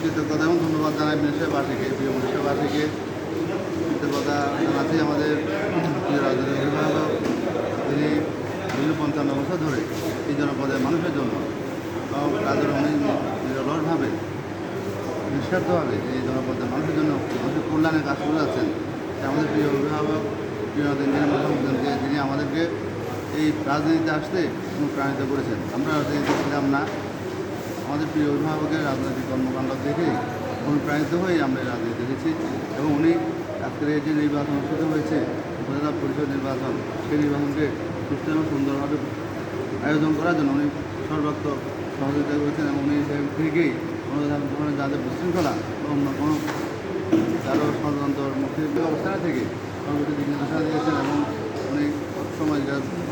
কৃতজ্ঞতা এবং ধন্যবাদ জানাই মিনিস্টারবাসীকে প্রিয় মিনিস্টারবাসীকে কৃতজ্ঞতা জানাচ্ছি আমাদের প্রিয় রাজনৈতিক তিনি দীর্ঘ পঞ্চান্ন বছর ধরে এই জনপদের মানুষের জন্য কাজের অনেক নিঃস্বার্থভাবে এই জনপদের মানুষের জন্য মানুষের কল্যাণের কাজ করে যাচ্ছেন। আমাদের প্রিয় অভিভাবক, প্রিয় ইঞ্জিনিয়ার মোহাম্মদকে যিনি আমাদেরকে এই রাজনীতিতে আসতে অনুপ্রাণিত করেছেন। আমরা রাজনীতিতে ছিলাম না। আমাদের প্রিয় অভিভাবকের রাজনৈতিক কর্মকাণ্ড দেখে অনুপ্রাণিত হয়ে আমরা রাজনীতি দেখেছি এবং উনি আজকের এই যে নির্বাচন অনুষ্ঠিত হয়েছে, উপজেলা পরিষদ নির্বাচন, সেই নির্বাচনকে সুস্থ এবং সুন্দরভাবে আয়োজন করার জন্য উনি সর্বাত্ম সহযোগিতা করেছেন এবং উনি থেকেই কোনো ধরনের যাদের বিশৃঙ্খলা বা অন্য কোনো কারও ষড়যন্ত্র মুক্তি অবস্থান থেকে সর্বতি দিক নির্দেশনা দিয়েছেন এবং উনি সময়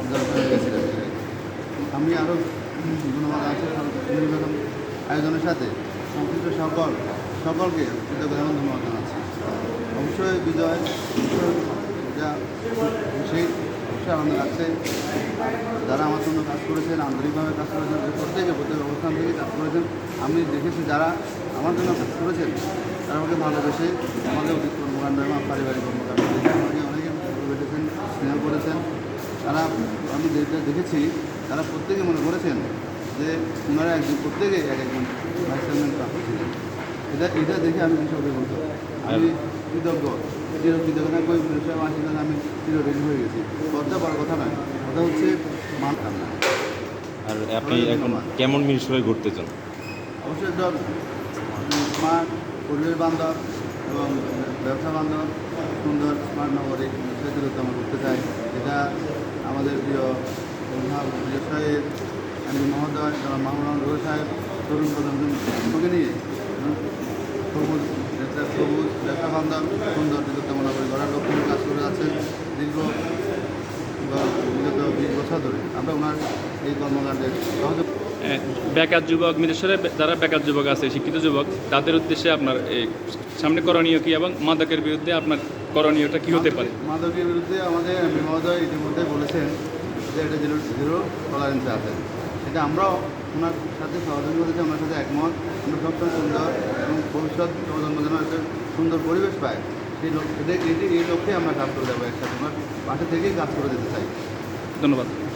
অবজার্ভ করে গেছিলেন। আমি আরও ধন্যবাদ আছে নির্বাচন আয়োজনের সাথে সংশ্লিষ্ট সকল, সকলকে কৃতজ্ঞতা এবং ধন্যবাদ জানাচ্ছি। অবশ্যই বিজয় যা সেই অবশ্যই আনন্দ লাগছে। যারা আমার জন্য কাজ করেছেন, আন্তরিকভাবে কাজ করেছেন প্রত্যেকে প্রত্যেক অবস্থান থেকে কাজ করেছেন, আমি দেখেছি যারা আমার জন্য কাজ করেছেন, তারা আমাকে ভালোবেসে অধিক কর্মকাণ্ড এবং পারিবারিক কর্মকাণ্ড দেখে আমাকে অনেকে ভালোবেসেছেন স্নেহ করেছেন তারা আমি যেটা দেখেছি তারা প্রত্যেকে মনে করেছেন যে ওনারা একজন প্রত্যেকে এক একজন ভাইস চেয়ারম্যান প্রাপ্ত ছিলেন এটা এটা দেখে আমি ভীষণ অভিভূত আমি কৃতজ্ঞ চির কৃতজ্ঞ। থাকব এই বিষয়ে আমার সেখানে আমি চিরঋণী হয়ে গেছি। কথা বড় কথা নয় কথা হচ্ছে মান কান্না আর আপনি এখন কেমন মিনিস্টার ঘুরতে চান? অবশ্যই একদম স্মার্ট পরিবেশ বান্ধব এবং ব্যবসা বান্ধব সুন্দর স্মার্ট নগরে নগরী সেতুগুলো আমরা ঘুরতে চাই। এটা আমাদের প্রিয় সাহেব আমি মহোদয় যারা মাহমুদ রোহ সাহেব, তরুণ প্রজন্মকে নিয়ে সবুজ একটা সবুজ ব্যবসা বান্ধব সুন্দর বিদ্যুৎ নগরী গড়ার লক্ষ্যে কাজ করে যাচ্ছেন দীর্ঘ বিগত বিশ বছর ধরে। আমরা ওনার এই কর্মকাণ্ডের সহযোগ বেকার যুবক বিদেশের যারা বেকার যুবক আছে শিক্ষিত যুবক তাদের উদ্দেশ্যে আপনার এই সামনে করণীয় কি এবং মাদকের বিরুদ্ধে আপনার করণীয়টা কি হতে পারে? মাদকের বিরুদ্ধে আমাদের এমপি মহোদয় ইতিমধ্যে বলেছেন যে এটা জিরো জিরো টলারেন্সে আছে। এটা আমরাও ওনার সাথে সহযোগী হতে চাই ওনার সাথে একমত। আমরা সবসময় সুন্দর এবং ভবিষ্যৎ প্রজন্ম যেন একটা সুন্দর পরিবেশ পায়। সেই লক্ষ্য এটি এই লক্ষ্যে আমরা কাজ করে যাব একসাথে। ওনার পাশে থেকেই কাজ করে যেতে চাই। ধন্যবাদ।